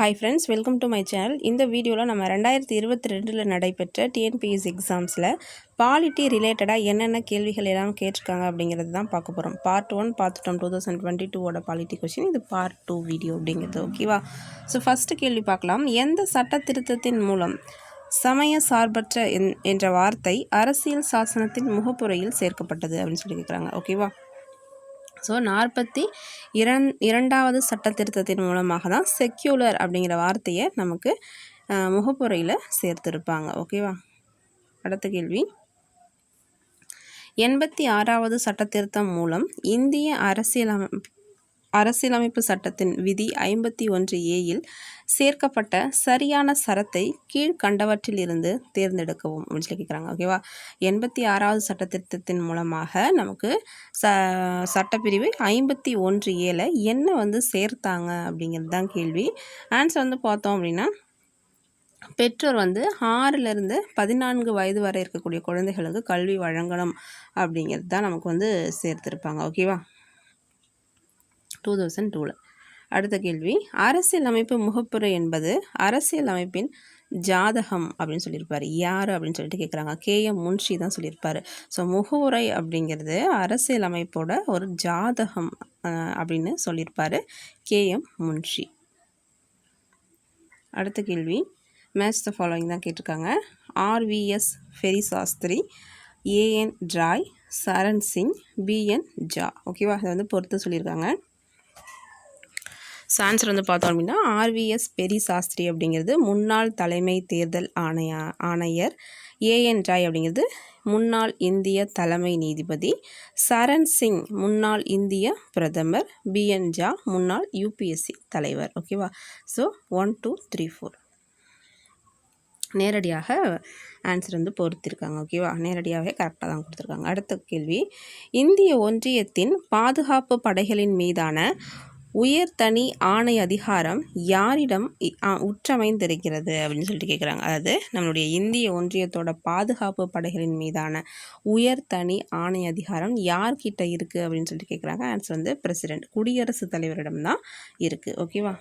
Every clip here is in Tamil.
Hi friends welcome to my channel இந்த வீடியோவில் நம்ம ரெண்டாயிரத்தி இருபத்தி ரெண்டில் நடைபெற்ற டிஎன்பிஎஸ் எக்ஸாம்ஸில் பாலிட்டி ரிலேட்டடாக என்னென்ன கேள்விகள் எல்லாம் கேட்டிருக்காங்க அப்படிங்கிறது தான் பார்க்க போகிறோம் பார்ட் ஒன் பார்த்துட்டோம் டூ தௌசண்ட் டுவெண்ட்டி டூவோட பாலிட்டி கொஷின் இது பார்ட் டூ வீடியோ அப்படிங்கிறது ஓகேவா ஸோ ஃபஸ்ட்டு கேள்வி பார்க்கலாம். எந்த சட்ட திருத்தத்தின் மூலம் சமய சார்பற்ற என் என்ற வார்த்தை அரசியல் சாசனத்தின் முகப்புரையில் சேர்க்கப்பட்டது அப்படின்னு சொல்லி கேட்குறாங்க ஓகேவா ஸோ நாற்பத்தி இரண் இரண்டாவது சட்ட திருத்தத்தின் மூலமாக தான் செக்யூலர் அப்படிங்கிற வார்த்தையை நமக்கு அஹ், முகப்புரையில் சேர்த்துருப்பாங்க. ஓகேவா அடுத்த கேள்வி. எண்பத்தி ஆறாவது சட்ட திருத்தம் மூலம் இந்திய அரசியலமைப்பு அரசியலமைப்பு சட்டத்தின் விதி ஐம்பத்தி ஒன்று ஏயில் சேர்க்கப்பட்ட சரியான சரத்தை கீழ்கண்டவற்றிலிருந்து தேர்ந்தெடுக்கவும் அப்படின்னு சொல்லி கேட்குறாங்க. ஓகேவா எண்பத்தி ஆறாவது சட்ட திருத்தத்தின் மூலமாக நமக்கு ச சட்டப்பிரிவு ஐம்பத்தி ஒன்று ஏல என்ன வந்து சேர்த்தாங்க அப்படிங்கிறது தான் கேள்வி. ஆன்சர் வந்து பார்த்தோம் அப்படின்னா பெற்றோர் வந்து ஆறிலிருந்து பதினான்கு வயது வரை இருக்கக்கூடிய குழந்தைகளுக்கு கல்வி வழங்கணும் அப்படிங்கிறது தான் நமக்கு வந்து சேர்த்துருப்பாங்க. ஓகேவா டூ தௌசண்ட் டூவில் அடுத்த கேள்வி அரசியல் அமைப்பு முகப்புரை என்பது அரசியல் அமைப்பின் ஜாதகம் அப்படின்னு சொல்லியிருப்பார். யார் அப்படின்னு சொல்லிட்டு கேட்குறாங்க கேஎம் முன்ஷி தான் சொல்லியிருப்பார். ஸோ முகவுரை அப்படிங்கிறது அரசியலமைப்போட ஒரு ஜாதகம் அப்படின்னு அப்படின்னு கே. கேஎம் முன்ஷி. அடுத்த கேள்வி மேட்ச் த ஃபாலோயிங் தான் கேட்டிருக்காங்க. R V S Peri Sastri A N Ray Charan Singh B N Jha ஓகேவா இதை வந்து பொறுத்து சொல்லியிருக்காங்க. ஆன்சர் வந்து பார்த்தோம் அப்படின்னா ஆர்விஎஸ் பெரி சாஸ்திரி அப்படிங்கிறது முன்னாள் தலைமை தேர்தல் ஆணையா ஆணையர் ஏஎன் ராய் அப்படிங்கிறது முன்னாள் இந்திய தலைமை நீதிபதி. சரண் சிங் முன்னாள் இந்திய பிரதமர். பிஎன் ஜா முன்னாள் யூபிஎஸ்சி தலைவர். ஓகேவா so one two three four நேரடியாக ஆன்சர் வந்து பொறுத்திருக்காங்க. ஓகேவா நேரடியாகவே கரெக்டாக தான் கொடுத்துருக்காங்க. அடுத்த கேள்வி. இந்திய ஒன்றியத்தின் பாதுகாப்பு படைகளின் மீதான உயர்தனி ஆணை அதிகாரம் யாரிடம் இ- ஆ, உற்றமைந்திருக்கிறது அப்படின்னு சொல்லிட்டு கேட்குறாங்க அதாவது நம்மளுடைய இந்திய ஒன்றியத்தோட பாதுகாப்பு படைகளின் மீதான உயர்தனி ஆணை அதிகாரம் யார்கிட்ட இருக்குது அப்படின்னு சொல்லிட்டு கேட்குறாங்க ஆன்சர் வந்து பிரசிடென்ட் குடியரசுத் தலைவரிடம் தான் இருக்குது ஓகேவா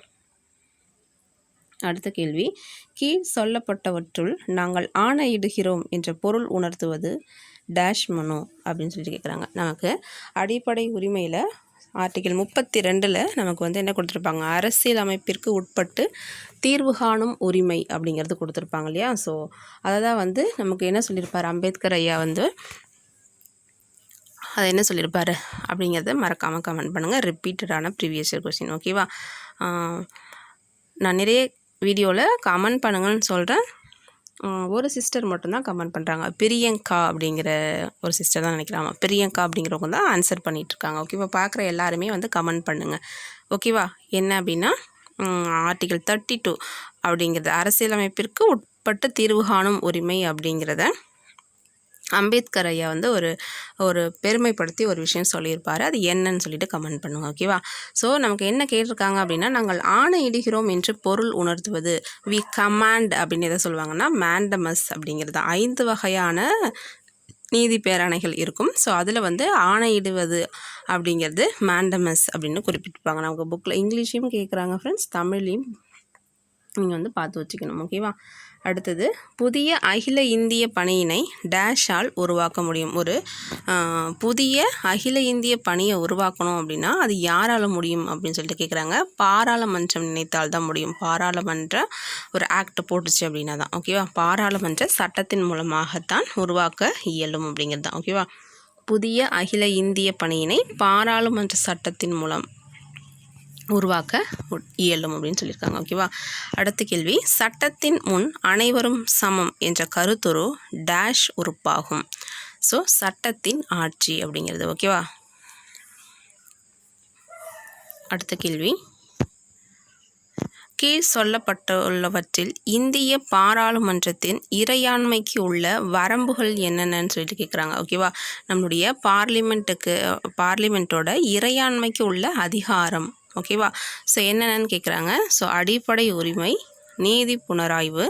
அடுத்த கேள்வி. கீழ் சொல்லப்பட்டவற்றுள் நாங்கள் ஆணையிடுகிறோம் என்ற பொருள் உணர்த்துவது டேஷ் மனோ அப்படின்னு சொல்லிட்டு கேட்குறாங்க நமக்கு அடிப்படை உரிமையில் ஆர்டிகிள் முப்பத்தி ரெண்டில் நமக்கு வந்து என்ன கொடுத்துருப்பாங்க? அரசியல் அமைப்பிற்கு உட்பட்டு தீர்வு காணும் உரிமை அப்படிங்கிறது கொடுத்துருப்பாங்க இல்லையா? ஸோ அதை தான் வந்து நமக்கு என்ன சொல்லியிருப்பார்? அம்பேத்கர் ஐயா வந்து அதை என்ன சொல்லியிருப்பார்? அப்படிங்கிறத மறக்காமல் கமெண்ட் பண்ணுங்கள் ரிப்பீட்டடான ப்ரீவியஸ் இயர் கொஸ்டின் ஓகேவா நான் நிறைய வீடியோவில் கமெண்ட் பண்ணுங்கன்னு சொல்கிறேன் ஒரு சிஸ்டர் மட்டும்தான் கமெண்ட் பண்ணுறாங்க பிரியங்கா அப்படிங்கிற ஒரு சிஸ்டர் தான் நினைக்கிறாங்க. பிரியங்கா அப்படிங்கிறவங்க தான் ஆன்சர் பண்ணிகிட்ருக்காங்க ஓகேவா பார்க்குற எல்லாருமே வந்து கமெண்ட் பண்ணுங்கள் ஓகேவா என்ன அப்படின்னா ஆர்டிகல் தேர்ட்டி டூ அப்படிங்கிறது அரசியலமைப்பிற்கு உட்பட்டு தீர்வு காணும் உரிமை அப்படிங்கிறத அம்பேத்கர் ஐயா வந்து ஒரு ஒரு பெருமைப்படுத்தி ஒரு விஷயம் சொல்லியிருப்பார். அது என்னன்னு சொல்லிட்டு கமெண்ட் பண்ணுங்க ஓகேவா ஸோ நமக்கு என்ன கேட்டிருக்காங்க அப்படின்னா நாங்கள் ஆணையிடுகிறோம் என்று பொருள் உணர்த்துவது. வி கமாண்ட் அப்படின்னு எதை சொல்லுவாங்கன்னா மேண்டமஸ் அப்படிங்கிறது. ஐந்து வகையான நீதி பேரணைகள் இருக்கும். ஸோ அதில் வந்து ஆணையிடுவது அப்படிங்கிறது மேண்டமஸ் அப்படின்னு குறிப்பிட்டிருப்பாங்க. நமக்கு புக்கில் இங்கிலீஷையும் கேட்குறாங்க ஃப்ரெண்ட்ஸ் தமிழையும் நீங்கள் வந்து பார்த்து வச்சுக்கணும் ஓகேவா? அடுத்தது புதிய அகில இந்திய பணியினை டேஷால் உருவாக்க முடியும். ஒரு புதிய அகில இந்திய பணியை உருவாக்கணும் அப்படின்னா அது யாரால் முடியும் அப்படின்னு சொல்லிட்டு கேட்குறாங்க பாராளுமன்றம் நினைத்தால் தான் முடியும். பாராளுமன்ற ஒரு ஆக்ட் போட்டுச்சு அப்படின்னா தான் ஓகேவா? பாராளுமன்ற சட்டத்தின் மூலமாகத்தான் உருவாக்க இயலும் அப்படிங்கிறது தான் ஓகேவா? புதிய அகில இந்திய பணியினை பாராளுமன்ற சட்டத்தின் மூலம் உருவாக்க இயலும் அப்படின்னு சொல்லியிருக்காங்க ஓகேவா அடுத்த கேள்வி. சட்டத்தின் முன் அனைவரும் சமம் என்ற கருத்துரு டேஷ் உறுப்பாகும். ஸோ சட்டத்தின் ஆட்சி அப்படிங்கிறது ஓகேவா அடுத்த கேள்வி. கீழ் சொல்லப்பட்டுள்ளவற்றில் இந்திய பாராளுமன்றத்தின் இறையாண்மைக்கு உள்ள வரம்புகள் என்னென்னு சொல்லிட்டு கேட்குறாங்க ஓகேவா நம்மளுடைய பார்லிமெண்ட்டுக்கு பார்லிமெண்ட்டோட இறையாண்மைக்கு உள்ள அதிகாரம் ஓகேவா ஸோ என்னென்னு கேட்குறாங்க ஸோ அடிப்படை உரிமை நீதி புனராய்வு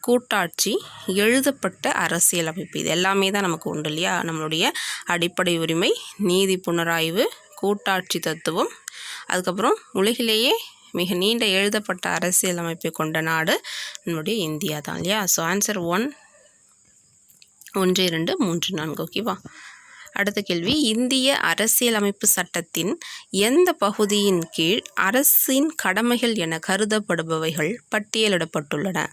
கூட்டாட்சி எழுதப்பட்ட அரசியலமைப்பு இது எல்லாமே தான் நமக்கு உண்டு இல்லையா? நம்மளுடைய அடிப்படை உரிமை நீதி புனராய்வு கூட்டாட்சி தத்துவம். அதுக்கப்புறம் உலகிலேயே மிக நீண்ட எழுதப்பட்ட அரசியலமைப்பை கொண்ட நாடு நம்முடைய இந்தியா தான் இல்லையா? ஸோ ஆன்சர் ஒன் ஒன்று இரண்டு மூன்று நான்கு. ஓகேவா அடுத்த கேள்வி. இந்திய அரசியலமைப்பு சட்டத்தின் எந்த பகுதியின் கீழ் அரசின் கடமைகள் என கருதப்படுபவைகள் பட்டியலிடப்பட்டுள்ளன?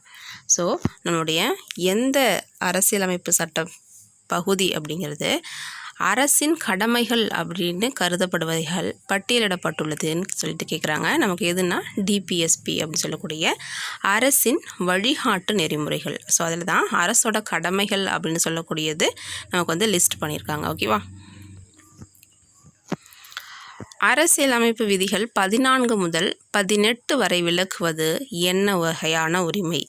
ஸோ நம்முடைய எந்த அரசியலமைப்பு சட்டம் பகுதி அப்படிங்கிறது அரசின் கடமைகள் அப்படின்னு கருதப்படுவதைகள் பட்டியலிடப்பட்டுள்ளதுன்னு சொல்லிட்டு கேட்குறாங்க நமக்கு எதுனா டிபிஎஸ்பி அப்படின்னு சொல்லக்கூடிய அரசின் வழிகாட்டு நெறிமுறைகள். ஸோ அதில் தான் அரசோட கடமைகள் அப்படின்னு சொல்லக்கூடியது நமக்கு வந்து லிஸ்ட் பண்ணியிருக்காங்க. ஓகேவா அரசியலமைப்பு விதிகள் பதினான்கு முதல் பதினெட்டு வரை விளக்குவது என்ன வகையான உரிமை?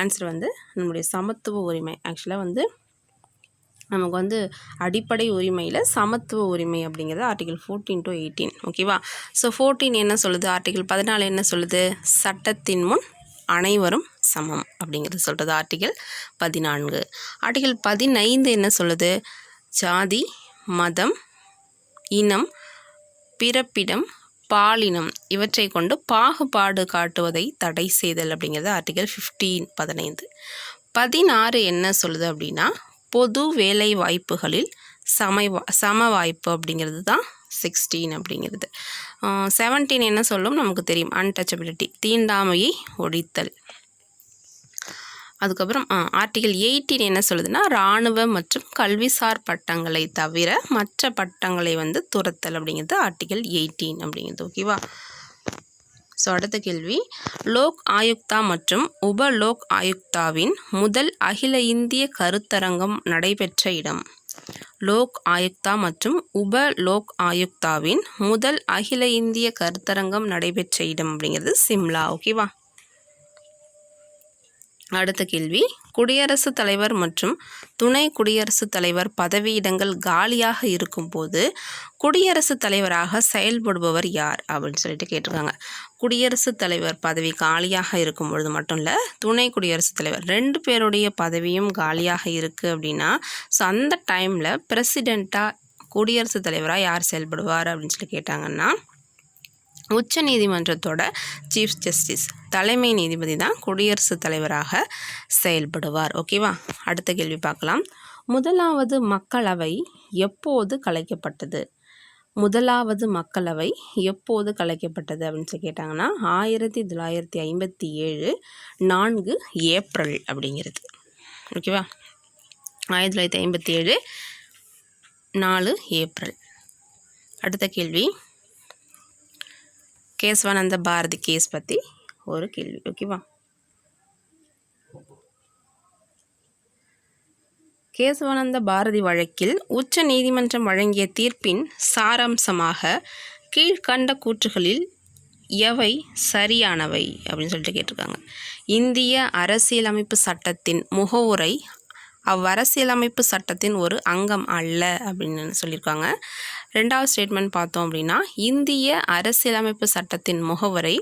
ஆன்சர் வந்து நம்முடைய சமத்துவ உரிமை. ஆக்சுவலாக வந்து நமக்கு வந்து அடிப்படை உரிமையில் சமத்துவ உரிமை அப்படிங்கிறது ஆர்டிகல் ஃபோர்டீன் டு எயிட்டீன் ஓகேவா ஸோ ஃபோர்டீன் என்ன சொல்லுது? ஆர்டிகல் பதினாலு என்ன சொல்லுது? சட்டத்தின் முன் அனைவரும் சமம் அப்படிங்கிறது சொல்கிறது ஆர்டிகல் பதினான்கு. ஆர்டிகல் பதினைந்து என்ன சொல்லுது? ஜாதி மதம் இனம் பிறப்பிடம் பாலினம் இவற்றை கொண்டு பாகுபாடு காட்டுவதை தடை செய்தல் அப்படிங்கிறது ஆர்டிகல் ஃபிஃப்டீன் பதினைந்து. பதினாறு என்ன சொல்லுது அப்படின்னா பொது வேலை வாய்ப்புகளில் சமை சம வாய்ப்பு அப்படிங்கிறது தான் சிக்ஸ்டீன் அப்படிங்கிறது. செவன்டீன் என்ன சொல்லும்? நமக்கு தெரியும். அன்டச்சபிலிட்டி தீண்டாமையை ஒழித்தல். அதுக்கப்புறம் ஆர்டிகல் எயிட்டீன் என்ன சொல்லுதுன்னா இராணுவ மற்றும் கல்விசார் பட்டங்களை தவிர மற்ற பட்டங்களை வந்து துரத்தல் அப்படிங்கிறது ஆர்டிகல் எயிட்டீன் அப்படிங்கிறது. ஓகேவா ஸோ அடுத்த கேள்வி. லோக் ஆயுக்தா மற்றும் உப லோக் ஆயுக்தாவின் முதல் அகில இந்திய கருத்தரங்கம் நடைபெற்ற இடம். லோக் ஆயுக்தா மற்றும் உப லோக் ஆயுக்தாவின் முதல் அகில இந்திய கருத்தரங்கம் நடைபெற்ற இடம் அப்படிங்கிறது சிம்லா. ஓகேவா அடுத்த கேள்வி. குடியரசுத் தலைவர் மற்றும் துணை குடியரசுத் தலைவர் பதவியிடங்கள் காலியாக இருக்கும்போது குடியரசுத் தலைவராக செயல்படுபவர் யார்? அப்படின்னு சொல்லிட்டு கேட்டிருக்காங்க. குடியரசுத் தலைவர் பதவி காலியாக இருக்கும் பொழுது மட்டும் இல்லை துணை குடியரசுத் தலைவர் ரெண்டு பேருடைய பதவியும் காலியாக இருக்குது அப்படின்னா ஸோ அந்த டைமில் பிரசிடெண்ட்டாக குடியரசுத் தலைவராக யார் செயல்படுவார் அப்படின்னு சொல்லி கேட்டாங்கன்னா உச்ச நீதிமன்றத்தோட சீஃப் ஜஸ்டிஸ் தலைமை நீதிபதி தான் குடியரசுத் தலைவராக செயல்படுவார். ஓகேவா அடுத்த கேள்வி பார்க்கலாம். முதலாவது மக்களவை எப்போது கலைக்கப்பட்டது? முதலாவது மக்களவை எப்போது கலைக்கப்பட்டது அப்படின்னு சொல்லி கேட்டாங்கன்னா ஆயிரத்தி தொள்ளாயிரத்தி ஐம்பத்தி ஏழு நான்கு ஏப்ரல் அப்படிங்கிறது. ஓகேவா ஆயிரத்தி தொள்ளாயிரத்தி ஐம்பத்தி ஏழு நாலு ஏப்ரல். அடுத்த கேள்வி. கேசவானந்த பாரதி கேஸ் பற்றி ஒரு கேள்வி. ஓகேவா கேசவானந்த பாரதி வழக்கில் உச்ச நீதிமன்றம் வழங்கிய தீர்ப்பின் சாராம்சமாக கீழ்கண்ட கூற்றுகளில் எவை சரியானவை அப்படின்னு சொல்லிட்டு கேட்டிருக்காங்க. இந்திய அரசியலமைப்பு சட்டத்தின் முகவுரை அவ்வரசியலமைப்பு சட்டத்தின் ஒரு அங்கம் அல்ல அப்படின்னு சொல்லியிருக்காங்க. ரெண்டாவது ஸ்டேட்மெண்ட் பார்த்தோம் அப்படின்னா இந்திய அரசியலமைப்பு சட்டத்தின் முகவரை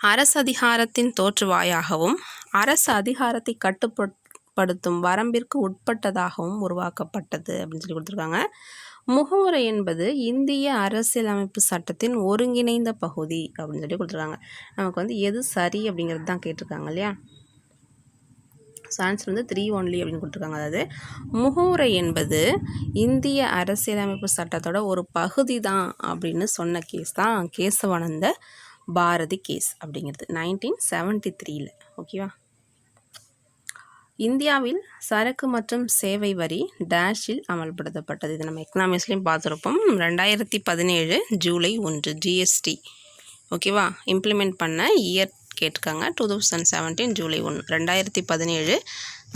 அரசு அதிகாரத்தின் தோற்றுவாயாகவும் அரசு அதிகாரத்தை கட்டுப்பட் படுத்தும் வரம்பிற்கு உட்பட்டதாகவும் உருவாக்கப்பட்டது அப்படின்னு சொல்லி கொடுத்துருக்காங்க. முகவுரை என்பது இந்திய அரசியலமைப்பு சட்டத்தின் ஒருங்கிணைந்த பகுதி அப்படின்னு சொல்லி கொடுத்துருக்காங்க. நமக்கு வந்து எது சரி அப்படிங்கிறது தான் கேட்டிருக்காங்க இல்லையா? சான்ஸ் வந்து த்ரீ ஒன்லி அப்படின்னு கொடுத்துருக்காங்க. அதாவது முகவுரை என்பது இந்திய அரசியலமைப்பு சட்டத்தோட ஒரு பகுதி தான் அப்படின்னு சொன்ன கேஸ் தான் கேசவானந்த பாரதி கேஸ் அப்படிங்கிறது. நைன்டீன் செவன்ட்டி த்ரீல ஓகேவா இந்தியாவில் சரக்கு மற்றும் சேவை வரி டேஷில் அமல்படுத்தப்பட்டது. இது நம்ம எக்கனாமிக்ஸ்லேயும் பார்த்துருப்போம். ரெண்டாயிரத்தி பதினேழு ஜூலை ஒன்று ஜிஎஸ்டி ஓகேவா இம்ப்ளிமெண்ட் பண்ண இயர் கேட்டிருக்காங்க. Two thousand seventeen July one ரெண்டாயிரத்தி பதினேழு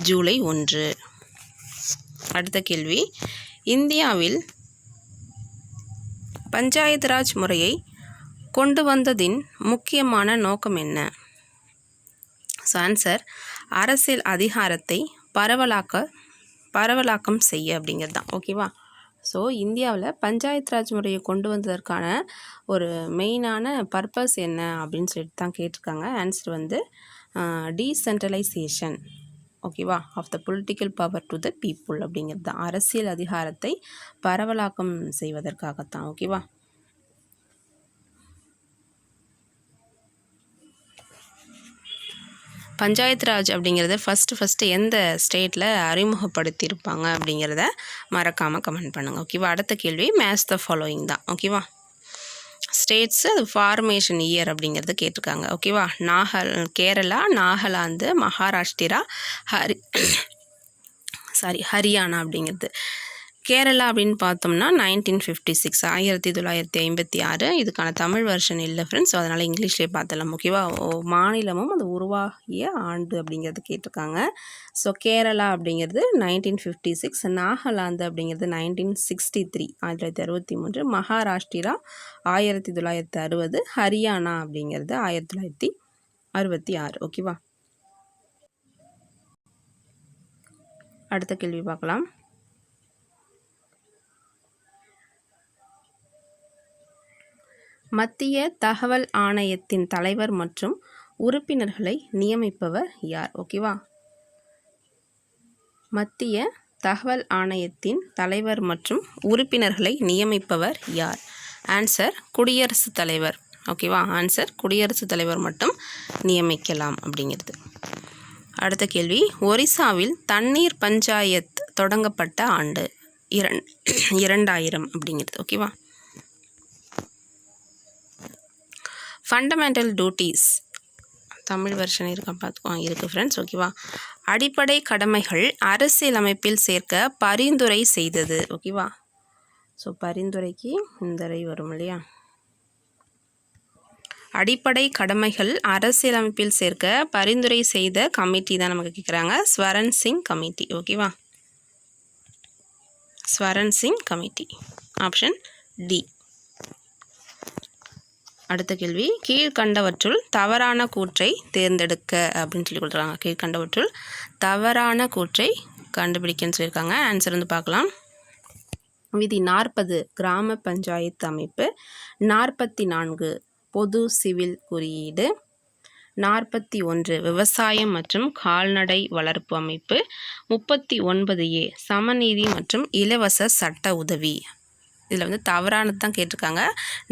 ஜூலை ஒன்று. அடுத்த கேள்வி. இந்தியாவில் பஞ்சாயத்து ராஜ் முறையை கொண்டு வந்ததின் முக்கியமான நோக்கம் என்ன? ஸோ ஆன்சர் அரசியல் அதிகாரத்தை பரவலாக்க பரவலாக்கம் செய்ய அப்படிங்கிறது தான் ஓகேவா ஸோ இந்தியாவில் பஞ்சாயத்து ராஜ் முறையை கொண்டு வந்ததற்கான ஒரு மெயினான பர்பஸ் என்ன அப்படின்னு சொல்லிட்டு தான் கேட்டிருக்காங்க. ஆன்சர் வந்து டீசென்ட்ரலைசேஷன் ஓகேவா of the political power to the people அப்படிங்கிறது தான் அரசியல் அதிகாரத்தை பரவலாக்கம் செய்வதற்காகத்தான். ஓகேவா பஞ்சாயத்து ராஜ் அப்படிங்கிறத ஃபஸ்ட்டு ஃபஸ்ட்டு எந்த ஸ்டேட்டில் அறிமுகப்படுத்தியிருப்பாங்க அப்படிங்கிறத மறக்காமல் கமெண்ட் பண்ணுங்கள் ஓகேவா அடுத்த கேள்வி மேட்ச் த ஃபாலோயிங் தான். ஓகேவா ஸ்டேட்ஸு அது ஃபார்மேஷன் இயர் அப்படிங்கிறது கேட்டிருக்காங்க. ஓகேவா நாகல் கேரளா நாகாலாந்து மகாராஷ்டிரா ஹரி சாரி ஹரியானா அப்படிங்கிறது. கேரளா அப்படின்னு பார்த்தோம்னா நைன்டீன் ஃபிஃப்டி சிக்ஸ் ஆயிரத்தி தொள்ளாயிரத்தி ஐம்பத்தி ஆறு. இதுக்கான தமிழ் வெர்ஷன் இல்லை ஃப்ரெண்ட்ஸ் ஸோ அதனால் இங்கிலீஷ்லேயே பார்த்தலாம் ஓகேவா ஓ, மாநிலமும் அது உருவாகிய ஆண்டு அப்படிங்கிறது கேட்டிருக்காங்க. ஸோ கேரளா அப்படிங்கிறது நைன்டீன் ஃபிஃப்டி சிக்ஸ் நாகாலாந்து அப்படிங்கிறது நைன்டீன் சிக்ஸ்டி த்ரீ ஆயிரத்தி தொள்ளாயிரத்தி அறுபத்தி மூன்று. மகாராஷ்டிரா ஆயிரத்தி தொள்ளாயிரத்தி அறுபது ஹரியானா அப்படிங்கிறது ஆயிரத்தி தொள்ளாயிரத்தி அறுபத்தி ஆறு ஓகேவா அடுத்த கேள்வி பார்க்கலாம். மத்திய தகவல் ஆணையத்தின் தலைவர் மற்றும் உறுப்பினர்களை நியமிப்பவர் யார்? ஓகேவா? மத்திய தகவல் ஆணையத்தின் தலைவர் மற்றும் உறுப்பினர்களை நியமிப்பவர் யார்? ஆன்சர் குடியரசுத் தலைவர். ஓகேவா? ஆன்சர் குடியரசுத் தலைவர் மட்டும் நியமிக்கலாம் அப்படிங்கிறது. அடுத்த கேள்வி. ஒரிசாவில் தண்ணீர் பஞ்சாயத் தொடங்கப்பட்ட ஆண்டு இரண் இரண்டாயிரம் அப்படிங்கிறது. ஓகேவா? ஃபண்டமெண்டல் டியூட்டிஸ் தமிழ் வெர்ஷன் இருக்கா பார்த்துக்கோ இருக்குது ஃப்ரெண்ட்ஸ் ஓகேவா அடிப்படை கடமைகள் அரசியலமைப்பில் சேர்க்க பரிந்துரை செய்தது ஓகேவா ஸோ பரிந்துரைக்கு இந்தரை வரும் இல்லையா? அடிப்படை கடமைகள் அரசியலமைப்பில் சேர்க்க பரிந்துரை செய்த கமிட்டி தான் நமக்கு கேட்குறாங்க ஸ்வரன் சிங் கமிட்டி ஓகேவா Swaran Singh committee option D அடுத்த கேள்வி கீழ்கண்டவற்றுள் தவறான கூற்றை தேர்ந்தெடுக்க அப்படின்னு சொல்லி கொடுத்துருக்காங்க கீழ்கண்டவற்றுள் தவறான கூற்றை கண்டுபிடிக்கன்னு சொல்லியிருக்காங்க. ஆன்சர் வந்து பார்க்கலாம். விதி நாற்பது கிராம பஞ்சாயத்து அமைப்பு. நாற்பத்தி நான்கு பொது சிவில் குறியீடு. நாற்பத்தி ஒன்று விவசாயம் மற்றும் கால்நடை வளர்ப்பு அமைப்பு. முப்பத்தி ஒன்பது ஏ சமநீதி மற்றும் இலவச சட்ட உதவி. இதில் வந்து தவறானது தான் கேட்டிருக்காங்க.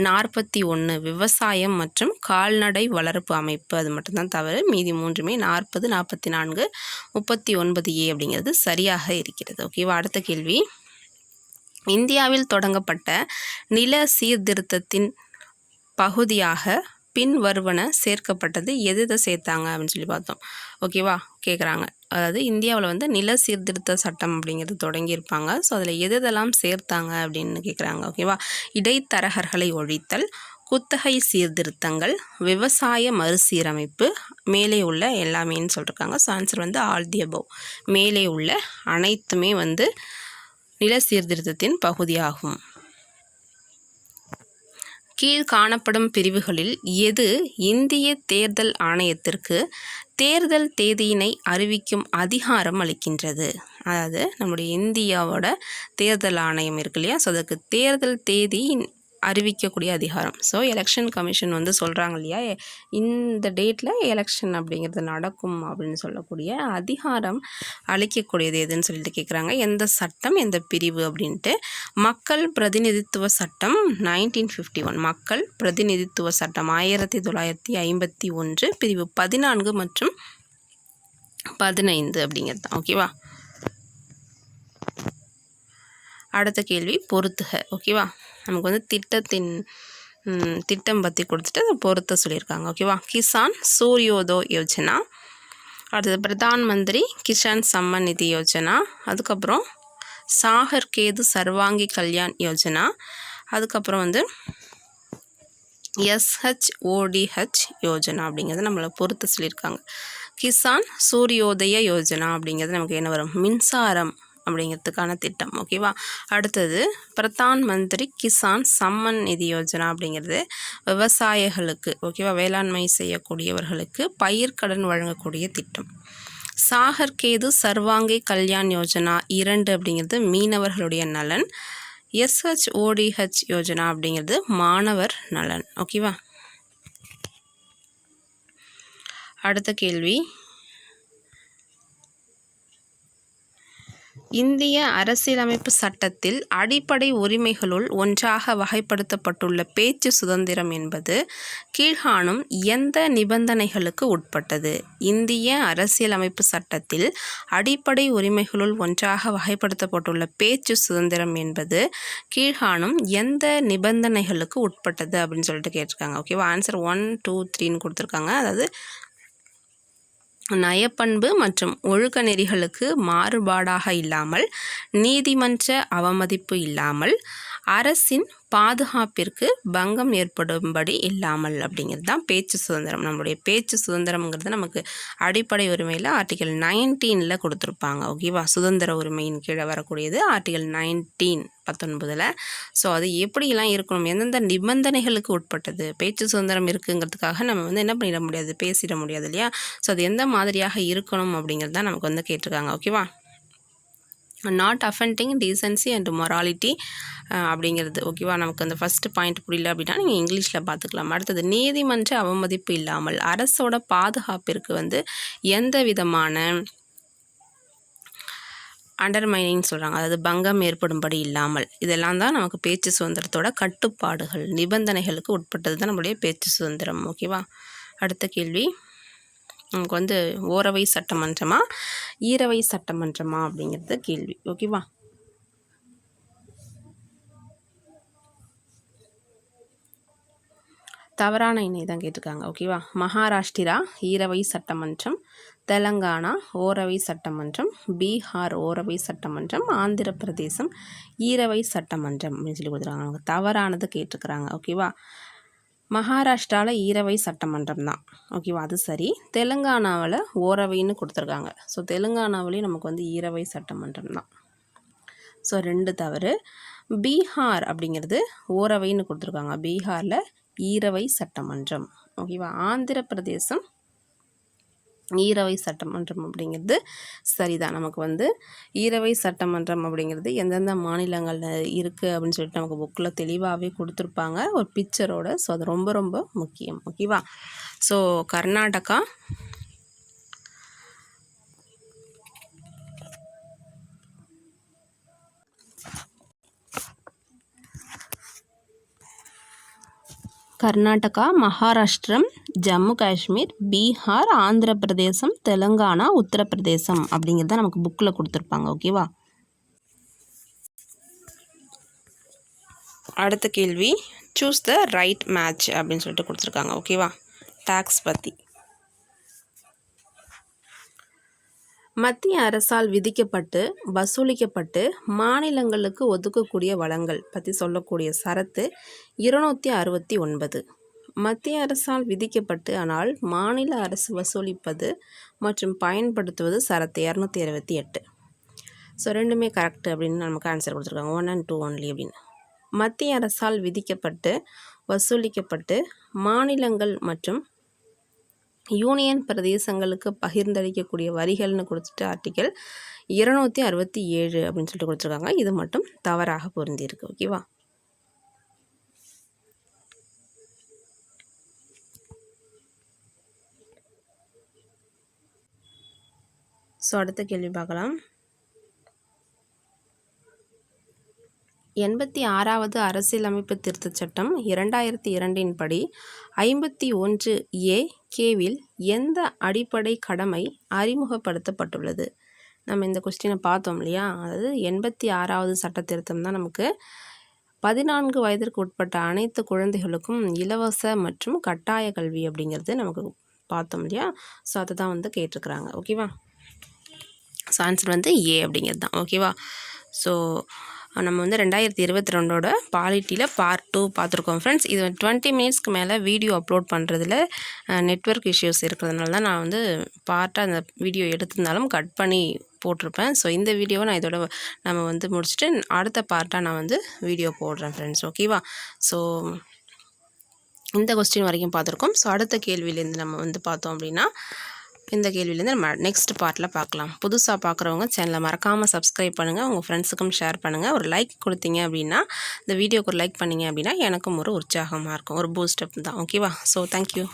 நாற்பத்தி ஒன்று விவசாயம் மற்றும் கால்நடை வளர்ப்பு அமைப்பு அது மட்டும்தான் தவறு. மீதி மூன்றுமே நாற்பது நாற்பத்தி நான்கு முப்பத்தி ஒன்பது ஏ அப்படிங்கிறது சரியாக இருக்கிறது. ஓகேவா அடுத்த கேள்வி. இந்தியாவில் தொடங்கப்பட்ட நில சீர்திருத்தத்தின் பகுதியாக பின்வருவன சேர்க்கப்பட்டது எது எதை சேர்த்தாங்க அப்படின்னு சொல்லி பார்த்தோம். ஓகேவா கேட்குறாங்க அதாவது இந்தியாவில் வந்து நில சீர்திருத்த சட்டம் அப்படிங்கிறது தொடங்கியிருப்பாங்க. ஸோ அதில் எது எதெல்லாம் சேர்த்தாங்க அப்படின்னு கேட்குறாங்க ஓகேவா இடைத்தரகர்களை ஒழித்தல் குத்தகை சீர்திருத்தங்கள் விவசாய மறுசீரமைப்பு மேலே உள்ள எல்லாமேன்னு சொல்லியிருக்காங்க ஸோ ஆன்சர் வந்து ஆல் தி அபவ் மேலே உள்ள அனைத்துமே வந்து நில சீர்திருத்தத்தின் பகுதியாகும். கீழ் காணப்படும் பிரிவுகளில் எது இந்திய தேர்தல் ஆணையத்திற்கு தேர்தல் தேதியினை அறிவிக்கும் அதிகாரம் அளிக்கின்றது. அதாவது நம்முடைய இந்தியாவோட தேர்தல் ஆணையம் இருக்கு இல்லையா? ஸோ அதுக்கு தேர்தல் தேதி அறிவிக்கக்கூடிய அதிகாரம். ஸோ எலெக்ஷன் கமிஷன் வந்து சொல்கிறாங்க இல்லையா? இந்த டேட்டில் எலெக்ஷன் அப்படிங்கிறது நடக்கும் அப்படின்னு சொல்லக்கூடிய அதிகாரம் அளிக்கக்கூடியது எதுன்னு சொல்லிட்டு கேட்குறாங்க எந்த சட்டம் எந்த பிரிவு அப்படின்ட்டு. மக்கள் பிரதிநிதித்துவ சட்டம் நைன்டீன் ஃபிஃப்டி ஒன் மக்கள் பிரதிநிதித்துவ சட்டம் ஆயிரத்தி தொள்ளாயிரத்தி ஐம்பத்தி ஒன்று பிரிவு பதினான்கு மற்றும் பதினைந்து அப்படிங்கிறது தான். ஓகேவா அடுத்த கேள்வி பொறுத்துக. ஓகேவா நமக்கு வந்து திட்டத்தின் திட்டம் பற்றி கொடுத்துட்டு அதை பொறுத்த சொல்லியிருக்காங்க. ஓகேவா கிசான் சூரியோதோ யோஜனா அடுத்தது பிரதான் மந்திரி கிஷான் சம்மன் நிதி யோஜனா அதுக்கப்புறம் சாகர் கேது சர்வாங்கி கல்யாண் யோஜனா அதுக்கப்புறம் வந்து எஸ்ஹெச்ஓடிஹெச் யோஜனா அப்படிங்கிறது நம்மளை பொறுத்து சொல்லியிருக்காங்க. கிசான் சூரியோதய யோஜனா அப்படிங்கிறது நமக்கு என்ன வரும்? மின்சாரம் அப்படிங்கிறதுக்கான திட்டம் ஓகேவா? அடுத்தது பிரதான் மந்திரி கிசான் சம்மன் நிதி யோஜனா அப்படிங்கிறது விவசாயிகளுக்கு ஓகேவா? வேளாண்மை செய்யக்கூடியவர்களுக்கு பயிர்க்கடன் வழங்கக்கூடிய திட்டம். சாகர் கேது சர்வாங்கி கல்யாண் யோஜனா இரண்டு அப்படிங்கிறது மீனவர்களுடைய நலன். எஸ்ஹெச்ஓடிஹெச் யோஜனா அப்படிங்கிறது மாணவர் நலன் ஓகேவா? அடுத்த கேள்வி இந்திய அரசியலமைப்பு சட்டத்தில் அடிப்படை உரிமைகளுள் ஒன்றாக வகைப்படுத்தப்பட்டுள்ள பேச்சு சுதந்திரம் என்பது கீழ்காணும் எந்த நிபந்தனைகளுக்கு உட்பட்டது? இந்திய அரசியலமைப்பு சட்டத்தில் அடிப்படை உரிமைகளுள் ஒன்றாக வகைப்படுத்தப்பட்டுள்ள பேச்சு சுதந்திரம் என்பது கீழ்காணும் எந்த நிபந்தனைகளுக்கு உட்பட்டது அப்படின்னு சொல்லிட்டு கேட்டிருக்காங்க. ஓகேவா ஆன்சர் ஒன் டூ த்ரீன்னு கொடுத்துருக்காங்க. அதாவது நயப்பண்பு மற்றும் ஒழுக்க நெறிகளுக்கு மாறுபாடாக இல்லாமல் நீதிமன்ற அவமதிப்பு இல்லாமல் அரசின் பாதுகாப்பிற்கு பங்கம் ஏற்படும்படி இல்லாமல் அப்படிங்கிறது தான் பேச்சு சுதந்திரம். நம்மளுடைய பேச்சு சுதந்திரம்ங்கிறது நமக்கு அடிப்படை உரிமையில் ஆர்டிகல் நைன்டீனில் கொடுத்துருப்பாங்க. ஓகேவா சுதந்திர உரிமையின் கீழே வரக்கூடியது ஆர்டிகல் நைன்டீன் பத்தொன்பதில். ஸோ அது எப்படிலாம் இருக்கணும்? எந்தெந்த நிபந்தனைகளுக்கு உட்பட்டது? பேச்சு சுதந்திரம் இருக்குங்கிறதுக்காக நம்ம வந்து என்ன பண்ணிட முடியாது? பேசிட முடியாது இல்லையா? ஸோ அது எந்த மாதிரியாக இருக்கணும் அப்படிங்கிறது தான் நமக்கு வந்து கேட்டிருக்காங்க. ஓகேவா not offending decency and morality அப்படிங்கிறது. ஓகேவா நமக்கு அந்த ஃபஸ்ட்டு பாயிண்ட் புரியல அப்படின்னா நீங்கள் இங்கிலீஷில் பார்த்துக்கலாம். அடுத்தது நீதிமன்ற அவமதிப்பு இல்லாமல் அரசோட பாதுகாப்பிற்கு வந்து எந்த விதமான அண்டர்மைனிங் சொல்கிறாங்க அதாவது பங்கம் ஏற்படும்படி இல்லாமல். இதெல்லாம் தான் நமக்கு பேச்சு சுதந்திரத்தோட கட்டுப்பாடுகள் நிபந்தனைகளுக்கு உட்பட்டது தான் நம்மளுடைய பேச்சு சுதந்திரம். ஓகேவா அடுத்த கேள்வி. நமக்கு வந்து ஓரவை சட்டமன்றமா ஈரவை சட்டமன்றமா அப்படிங்கிறது கேள்வி. ஓகேவா தவறான இணை தான் கேட்டிருக்காங்க. ஓகேவா மகாராஷ்டிரா ஈரவை சட்டமன்றம். தெலங்கானா ஓரவை சட்டமன்றம். பீகார் ஓரவை சட்டமன்றம். ஆந்திர பிரதேசம் ஈரவை சட்டமன்றம் அப்படின்னு சொல்லி கொடுத்துருக்காங்க. தவறானது கேட்டிருக்கிறாங்க. ஓகேவா மகாராஷ்டிராவில் ஈரவை சட்டமன்றம் தான் ஓகேவா? அது சரி. தெலுங்கானாவில் ஓரவைன்னு கொடுத்துருக்காங்க. ஸோ தெலுங்கானாவிலேயும் நமக்கு வந்து ஈரவை சட்டமன்றம் தான் ஸோ ரெண்டு தவறு. பீகார் அப்படிங்கிறது ஓரவைன்னு கொடுத்துருக்காங்க. பீகாரில் ஈரவை சட்டமன்றம். ஓகேவா? ஆந்திர பிரதேசம் ஈரவை சட்டமன்றம் அப்படிங்கிறது சரிதான். நமக்கு வந்து ஈரவை சட்டமன்றம் அப்படிங்கிறது எந்தெந்த மாநிலங்களில் இருக்குது அப்படின்னு சொல்லிட்டு நமக்கு புக்கில் தெளிவாகவே கொடுத்துருப்பாங்க. ஒரு பிக்சரோட ஸோ அது ரொம்ப ரொம்ப முக்கியம். ஓகேவா ஸோ கர்நாடகா. கர்நாடகா மகாராஷ்டிரம். ஜம்மு காஷ்மீர் பீகார் ஆந்திர பிரதேசம் தெலுங்கானா உத்தரப்பிரதேசம் அப்படிங்கிறத நமக்கு புக்கில் கொடுத்துருப்பாங்க ஓகேவா அடுத்த கேள்வி சூஸ் த ரைட் மேட்ச் அப்படின்னு சொல்லிட்டு கொடுத்துருக்காங்க ஓகேவா டேக்ஸ் பற்றி மத்திய அரசால் விதிக்கப்பட்டு வசூலிக்கப்பட்டு மாநிலங்களுக்கு ஒதுக்கக்கூடிய வளங்கள் பற்றி சொல்லக்கூடிய சரத்து இருநூற்றி அறுபத்தி ஒன்பது. மத்திய அரசால் விதிக்கப்பட்டு ஆனால் மாநில அரசு வசூலிப்பது மற்றும் பயன்படுத்துவது சரத்து இரநூத்தி அறுபத்தி எட்டு. ஸோ ரெண்டுமே கரெக்ட் அப்படின்னு நமக்கு ஆன்சர் கொடுத்துருக்காங்க. ஒன் அண்ட் டூ ஒன்லி அப்படின்னு. மத்திய அரசால் விதிக்கப்பட்டு வசூலிக்கப்பட்டு மாநிலங்கள் மற்றும் யூனியன் பிரதேசங்களுக்கு பகிர்ந்தளிக்கக்கூடிய வரிகள்னு கொடுத்துட்டு ஆர்டிக்கல் இருநூற்றி அறுபத்தி ஏழு அப்படின்னு சொல்லிட்டு கொடுத்துருக்காங்க. இது மட்டும் தவறாக பொருந்தியிருக்கு. ஓகேவா ஸோ அடுத்த கேள்வி பார்க்கலாம். எண்பத்தி ஆறாவது அரசியலமைப்பு திருத்தச் சட்டம் இரண்டாயிரத்தி இரண்டின் படி ஐம்பத்தி ஒன்று ஏ கேவில் எந்த அடிப்படை கடமை அறிமுகப்படுத்தப்பட்டுள்ளது? நம்ம இந்த கொஸ்டினை பார்த்தோம் இல்லையா? அதாவது எண்பத்தி ஆறாவது சட்ட திருத்தம் தான் நமக்கு பதினான்கு வயதிற்கு உட்பட்ட அனைத்து குழந்தைகளுக்கும் இலவச மற்றும் கட்டாய கல்வி அப்படிங்கிறது நமக்கு பார்த்தோம் இல்லையா? ஸோ அதை தான் வந்து கேட்டிருக்கிறாங்க. ஓகேவா ஸோ ஆன்சர் வந்து ஏ அப்படிங்கிறது தான் ஓகேவா ஸோ நம்ம வந்து ரெண்டாயிரத்தி இருபத்தி ரெண்டோட பாலிட்டியில் பார்ட் டூ பார்த்துருக்கோம் ஃப்ரெண்ட்ஸ் இது டுவெண்ட்டி மினிட்ஸ்க்கு மேலே வீடியோ அப்லோட் பண்ணுறதுல நெட்ஒர்க் இஷ்யூஸ் இருக்கிறதுனால தான் நான் வந்து பார்ட்டாக அந்த வீடியோ எடுத்திருந்தாலும் கட் பண்ணி போட்டிருப்பேன். ஸோ இந்த வீடியோவை நான் இதோட நம்ம வந்து முடிச்சுட்டு அடுத்த பார்ட்டாக நான் வந்து வீடியோ போடுறேன் ஃப்ரெண்ட்ஸ் ஓகேவா ஸோ இந்த கொஸ்டின் வரைக்கும் பார்த்துருக்கோம். ஸோ அடுத்த கேள்வியிலேருந்து நம்ம வந்து பார்த்தோம் அப்படின்னா இந்த கேள்வியிலேருந்து நம்ம நெக்ஸ்ட் பார்ட்டில் பார்க்கலாம். புதுசாக பார்க்குறவங்க சேனலை மறக்காமல் சப்ஸ்கிரைப் பண்ணுங்கள் உங்கள் ஃப்ரெண்ட்ஸுக்கும் ஷேர் பண்ணுங்கள் ஒரு லைக் கொடுத்தீங்க அப்படின்னா இந்த வீடியோக்கு ஒரு லைக் பண்ணிங்க அப்படின்னா எனக்கும் ஒரு உற்சாகமாக இருக்கும். ஒரு பூஸ்டப் தான். ஓகேவா ஸோ தேங்க்யூ